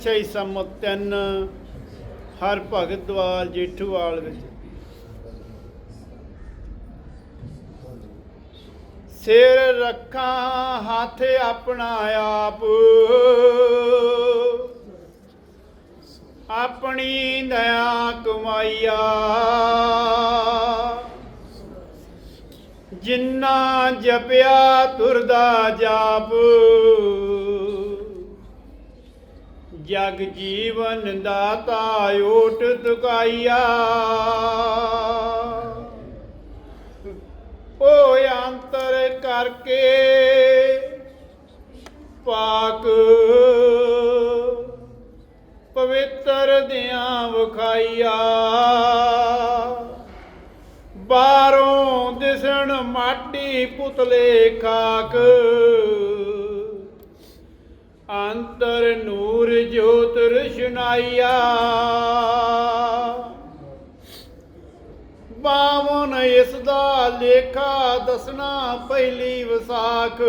ਚਾਰ ਚੇਤ ਸ਼ਹਿਨਸ਼ਾਹੀ ਹਰ ਭਗਤ ਦਵਾਲ ਜੇਠੂਵਾਲ ਵਿੱਚ। ਸਿਰ ਰੱਖਾਂ, ਹੱਥ ਆਪਣਾ ਆਪ। ਆਪਣੀ ਦਇਆ ਕਮਾਈਆ। ਜਿੰਨਾ ਜਪਿਆ, ਤੁਰਦਾ ਜਾਪ। ਜਗ ਜੀਵਨ ਦਾਤਾ ਓਟ ਤੁਕਾਈਆ ਓ ਅੰਤਰ ਕਰਕੇ ਪਾਕ ਪਵਿੱਤਰ ਦਿਆਂ ਵਖਾਈਆ ਬਾਹਰੋਂ ਦਿਸਣ ਮਾਟੀ ਪੁਤਲੇ ਖਾਕ। ਜੋਤ ਰਸ਼ਨਾਈਆ। ਬਾਵਨ ਇਸ ਦਾ ਲੇਖਾ ਦਸਣਾ ਪਹਿਲੀ ਵਿਸਾਖ।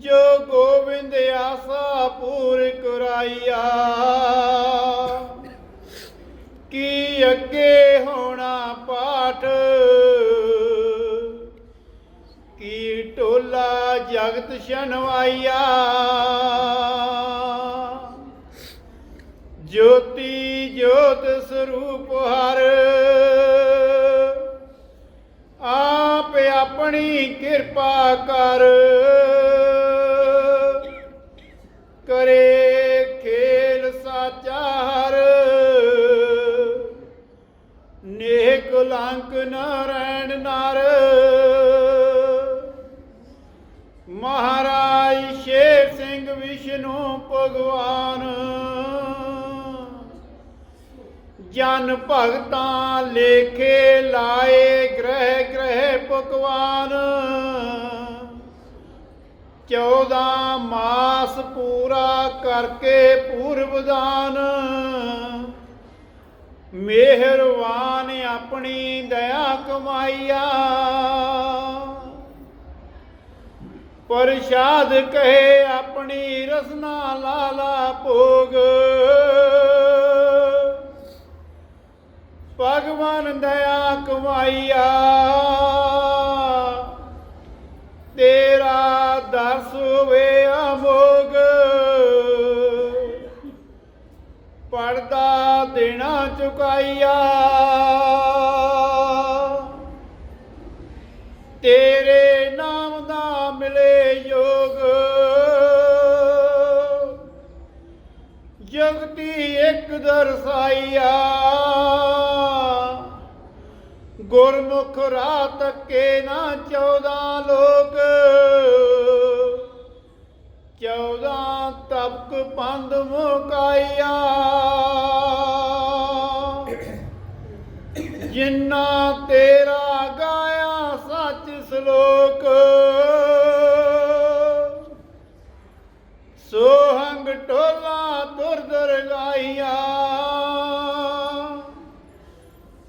ਜੋ ਗੋਬਿੰਦ ਆਸਾ ਪੂਰ ਕਰਾਈਆ ਕੀ ਅੱਗੇ ਹੋਣਾ ਪਾਠ ਜਗਤ ਸ਼ਨਵਾਈਆ ਜੋਤੀ ਜੋਤ ਸਰੂਪ ਹਰ, ਆਪ ਆਪਣੀ ਕਿਰਪਾ ਕਰ। ਕਰੇ ਖੇਲ ਸਾਚਾ ਹਰ ਨੇਕ ਲੰਕ ਨਾਰਾਇਣ ਨਾਰ। ਭਗਵਾਨ। ਜਨ ਭਗਤਾਂ ਲੇਖੇ ਲਾਏ, ਗ੍ਰਹਿ ਗ੍ਰਹਿ ਭਗਵਾਨ। 14 ਮਾਸ ਪੂਰਾ ਕਰਕੇ ਪੂਰਬ ਦਾਨ। ਮਿਹਰਵਾਨ ਆਪਣੀ ਦਇਆ ਕਮਾਈਆ। ਪ੍ਰਸ਼ਾਦ ਕਹੇ ਆਪਣੀ ਰਸਨਾ ਲਾਲਾ ਭੋਗ। ਭਗਵਾਨ ਦਇਆ ਕਮਾਈਆ, ਤੇਰਾ ਦਰਸ ਹੋਵੇ ਅਮੋਗ। ਪਰਦਾ ਦੇਣਾ ਚੁਕਾਈਆ। ਜਗਤੀ ਇੱਕ ਦਰਸਾਈਆ। ਗੁਰਮੁਖ ਰਾਹ ਤੱਕੇ ਨਾ 14 ਲੋਕ। 14 ਤਬਕ ਪੰਧ ਮੁਕਾਈਆ।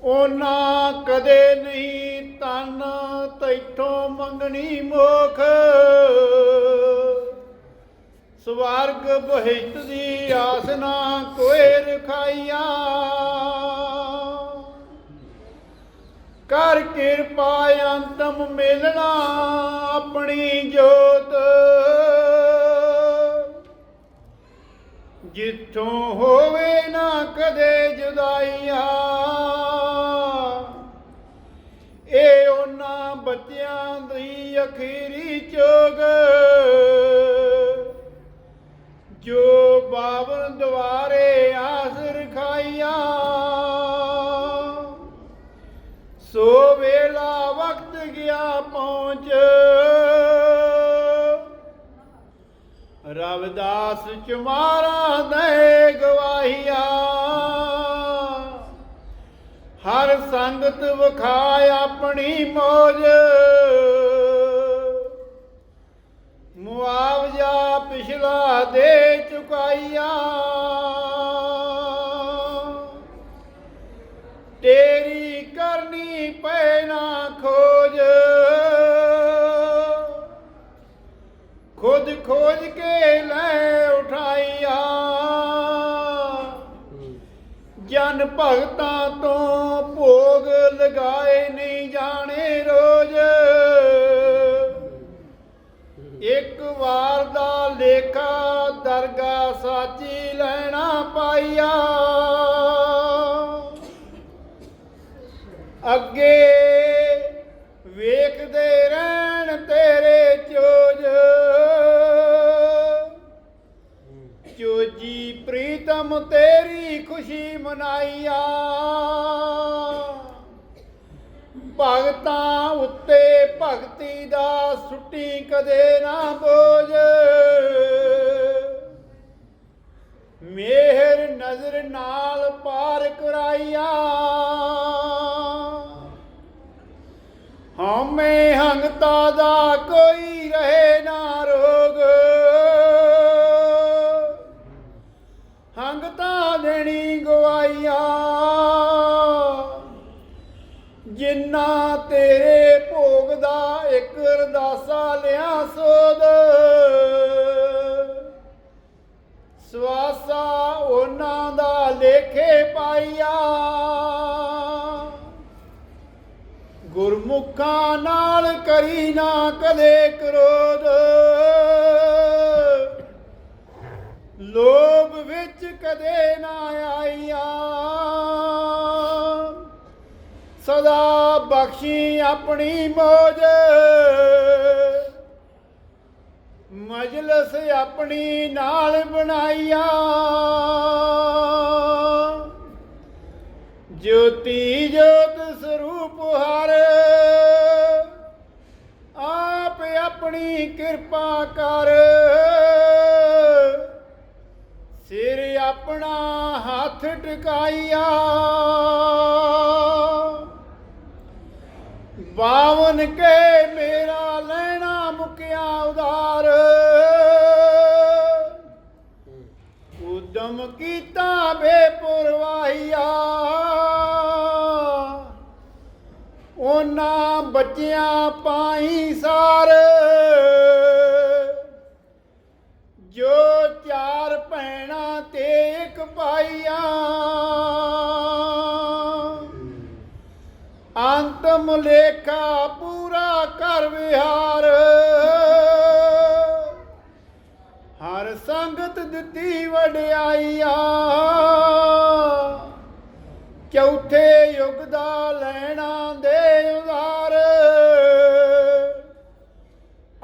ਉਹਨਾਂ ਕਦੇ ਨਹੀਂ ਤਨ ਤੈਥੋਂ ਮੰਗਣੀ ਮੋਖ। ਸਵਰਗ ਬਹਿਸ਼ਤ ਦੀ ਆਸ ਨਾ ਕੋਏ ਰਖਾਈਆ। ਕਰ ਕਿਰਪਾ ਅੰਤਮ ਮਿਲਣਾ ਆਪਣੀ ਜੋਤ। ਜਿੱਥੋਂ ਹੋਵੇ ਨਾ ਕਦੇ ਜੁਦਾਈਆ ਇਹ ਉਹਨਾਂ ਬੱਚਿਆਂ ਦੀ ਅਖੀਰੀ ਚੋਗ। ਜੋ ਬਾਬਨ ਦੁਆਰੇ ਆਸ ਰਖਾਈਆ, ਸੋ ਵੇਲਾ ਵਕਤ ਗਿਆ ਪਹੁੰਚ। ਰਵਦਾਸ ਚੁਮਾਰਾ ਦੇ ਗਵਾਹੀਆ। ਹਰ ਸੰਗਤ ਵਖਾਇ ਆਪਣੀ ਮੋਜ। ਮੁਆਵਜ਼ਾ ਪਿਛਲਾ ਦੇ ਚੁਕਾਈਆ ਤੇਰੀ ਕਰਨੀ ਪੈ ਨਾ ਖੋਜ। ਖੁਦ ਖੋਜ ਕੇ ਲੈ ਉਠਾਈਆ ਭਗਤਾਂ ਤੋਂ ਭੋਗ ਲਗਾਏ ਨਹੀਂ ਜਾਣੇ ਰੋਜ਼। ਇੱਕ ਵਾਰ ਦਾ ਲੇਖਾ ਦਰਗਾ ਸਾਚੀ ਲੈਣਾ ਪਾਈਆ। ਅੱਗੇ ਵੇਖਦੇ ਰਹਿ ਪ੍ਰੀਤਮ ਤੇਰੀ ਖੁਸ਼ੀ ਮਨਾਈਆ। ਭਗਤਾਂ ਉੱਤੇ ਭਗਤੀ ਦਾ ਸੁੱਟੀ ਕਦੇ ਨਾ ਬੋਝ। ਇੱਕ ਅਰਦਾਸਾ ਲਿਆ ਸੋਦ। ਸਵਾਸਾ ਉਹਨਾਂ ਦਾ ਲੇਖੇ ਪਾਈਆ। ਗੁਰਮੁਖਾਂ ਨਾਲ ਕਰੀ ਨਾ ਕਦੇ ਕਰੋਧ। ਲੋਭ ਵਿੱਚ ਕਦੇ ਨਾ ਆਈਆ। ਸਦਾ ਬਖਸ਼ੀ ਆਪਣੀ ਮੋਜ। ਮਜਲਸ ਆਪਣੀ ਨਾਲ ਬਣਾਈਆ। ਜੋਤੀ ਜੋਤ ਸਰੂਪ ਹਰ। ਆਪ ਆਪਣੀ ਕਿਰਪਾ ਕਰ। ਸਿਰ ਆਪਣਾ ਹੱਥ ਟਿਕਾਈਆ। ਬਾਵਨ ਕੇ ਮੇਰਾ ਲੈਣਾ ਮੁਕਿਆ ਉਧਾਰ। ਉਦਮ ਕੀਤਾ ਬੇਪਰਵਾਹੀਆ। ਉਹਨਾਂ ਬੱਚਿਆਂ ਪਾਈ ਸਾਰ। ਅੰਤਮ ਲੇਖਾ ਪੂਰਾ ਕਰ ਵਿਹਾਰ। ਹਰ ਸੰਗਤ ਦਿੱਤੀ ਵਡਿਆਈਆ। ਚੌਥੇ ਯੁੱਗ ਦਾ ਲੈਣਾ ਦੇ ਉਧਾਰ।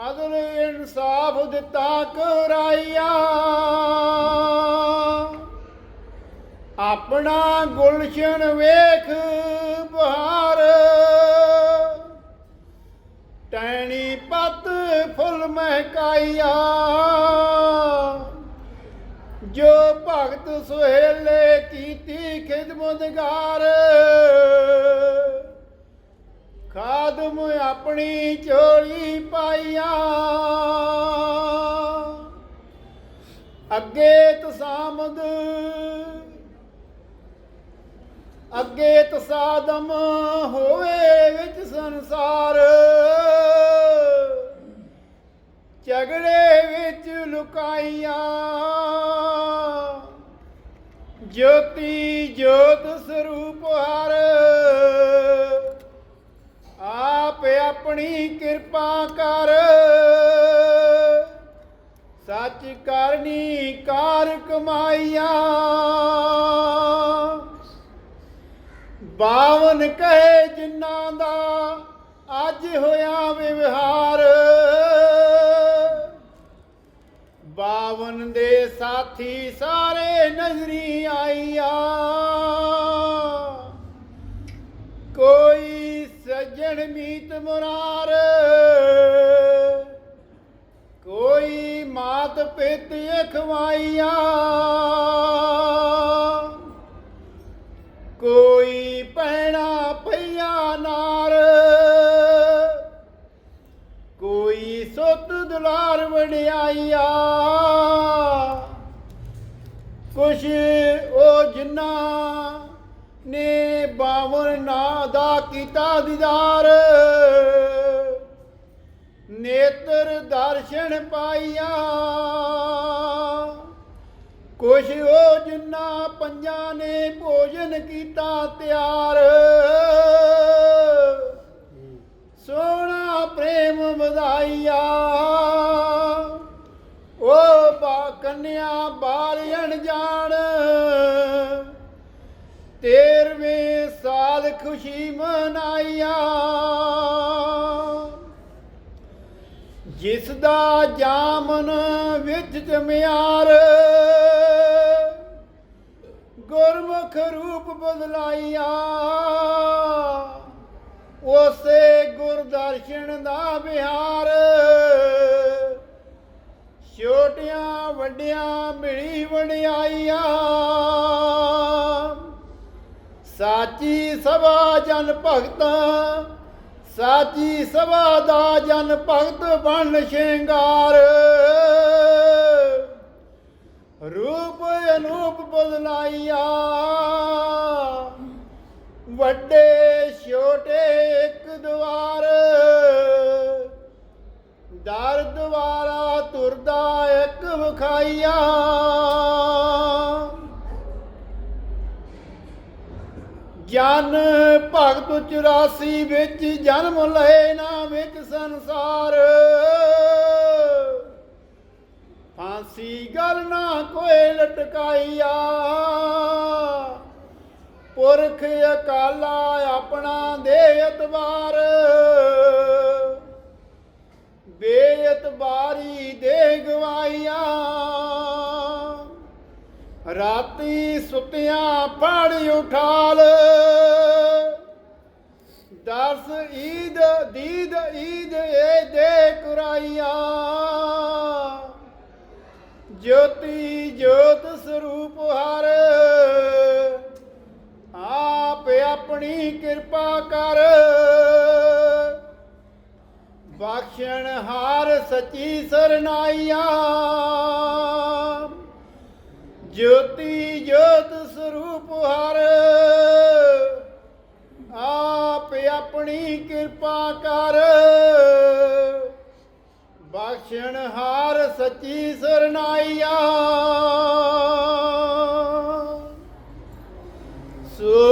ਅਦਲ ਇਨਸਾਫ ਦਿੱਤਾ ਕਰਾਈਆ ਆਪਣਾ ਗੁਲਸ਼ਨ ਵੇਖ ਬਹਾਰ। ਟੈਣੀ ਪੱਤ ਫੁੱਲ ਮਹਿਕਾਈਆ ਜੋ ਭਗਤ ਸੁਹੇਲੇ ਕੀਤੀ ਖਿਦਮਤਗਾਰ ਖਾਦਮ ਆਪਣੀ ਝੋਲੀ ਪਾਈਆ ਅੱਗੇ ਤਸਾਮਦ ਅੱਗੇ ਤਸਾਦਮ ਹੋਵੇ ਵਿੱਚ ਸੰਸਾਰ। ਝਗੜੇ ਵਿੱਚ ਲੁਕਾਈਆਂ। ਜੋਤੀ ਜੋਤ ਸਰੂਪ ਹਰ ਆਪ ਆਪਣੀ ਕਿਰਪਾ ਕਰ। ਸੱਚ ਕਰਨੀ ਕਾਰ ਕਮਾਈਆਂ। ਬਾਵਨ ਕਹੇ ਜਿਨ੍ਹਾਂ ਦਾ ਅੱਜ ਹੋਇਆ ਸਾਥੀ ਸਾਰੇ ਨਜ਼ਰੀ ਆਈਆ। ਕੋਈ ਸੱਜਣ ਮੀਤ ਮੁਰਾਰ, ਕੋਈ ਮਾਤ ਪਿਤ ਅਖਵਾਈਆ। ਕੋਈ ਪੈਣਾ ਪਈਆ ਨਾਰ, ਕੋਈ ਸੁੱਤ ਦੁਲਾਰ ਵਡਿਆਈਆ। ਕੁਛ ਉਹ ਜਿਨ੍ਹਾਂ ਨੇ ਬਾਵਨ ਨਾ ਦਾ ਕੀਤਾ ਦੀਦਾਰ। ਨੇਤਰ ਦਰਸ਼ਨ ਪਾਈਆ। ਕੁਛ ਉਹ ਜਿੰਨਾ ਪੰਜਾਂ ਨੇ ਭੋਜਨ ਕੀਤਾ ਤਿਆਰ। ਸੋਹਣਾ ਪ੍ਰੇਮ ਵਧਾਈਆ। ਉਹ ਬਾ ਕੰਨਿਆ ਬਾਲਣ ਖੁਸ਼ੀ ਮਨਾਈਆ ਜਿਸ ਦਾ ਜਾਮਨ ਵਿੱਚ ਜਮਿਆਰ, ਗੁਰਮੁਖ ਰੂਪ ਬਦਲਾਈਆ ਉਸੇ ਗੁਰਦਰਸ਼ਨ ਦਾ ਵਿਹਾਰ, ਛੋਟੀਆਂ ਵੱਡੀਆਂ ਮਿਲੀ ਵਡਿਆਈਆਂ। ਸਾਚੀ ਸਭਾ ਜਨ ਭਗਤਾਂ, ਸਾਚੀ ਸਭਾ ਦਾ ਜਨ ਭਗਤ ਬਣ ਸ਼ਿੰਗਾਰ। ਰੂਪ ਅਨੂਪ ਬਦਲਾਈਆ, ਵੱਡੇ ਛੋਟੇ ਇੱਕ ਦਵਾਰ। ਦਰ ਦੁਆਰਾ ਤੁਰਦਾ ਇੱਕ ਵਿਖਾਈਆ। ਜਨ ਭਗਤ 84 ਵਿੱਚ ਜਨਮ ਲਏ ਨਾ ਵਿੱਚ ਸੰਸਾਰ। ਫਾਂਸੀ ਗਲ ਨਾ ਕੋਏ ਲਟਕਾਈਆ। ਪੁਰਖ ਅਕਾਲਾ ਆਪਣਾ ਦੇ ਇਤਬਾਰ ਬੇਇਤਬਾਰੀ ਰਾਤੀ ਸੁਤਿਆਂ ਪੜ ਉਠਾਲ। ਦਸ ਈਦ, ਦੀਦ ਈਦ ਏ ਦੇ ਕੁਰਾਈਆਂ। ਜੋਤੀ ਜੋਤ ਸਰੂਪ ਹਰ। ਆਪ ਆਪਣੀ ਕਿਰਪਾ ਕਰ। ਬਖਸ਼ਣ ਹਾਰ ਸੱਚੀ ਸਰਨਾਈਆ। ਜੋਤੀ ਜੋਤ ਸਰੂਪ ਹਰ ਆਪ ਆਪਣੀ ਕਿਰਪਾ ਕਰ। ਬਖਸ਼ਣ ਹਾਰ ਸੱਚੀ ਸਰਨਾਈਆ। ਸੋ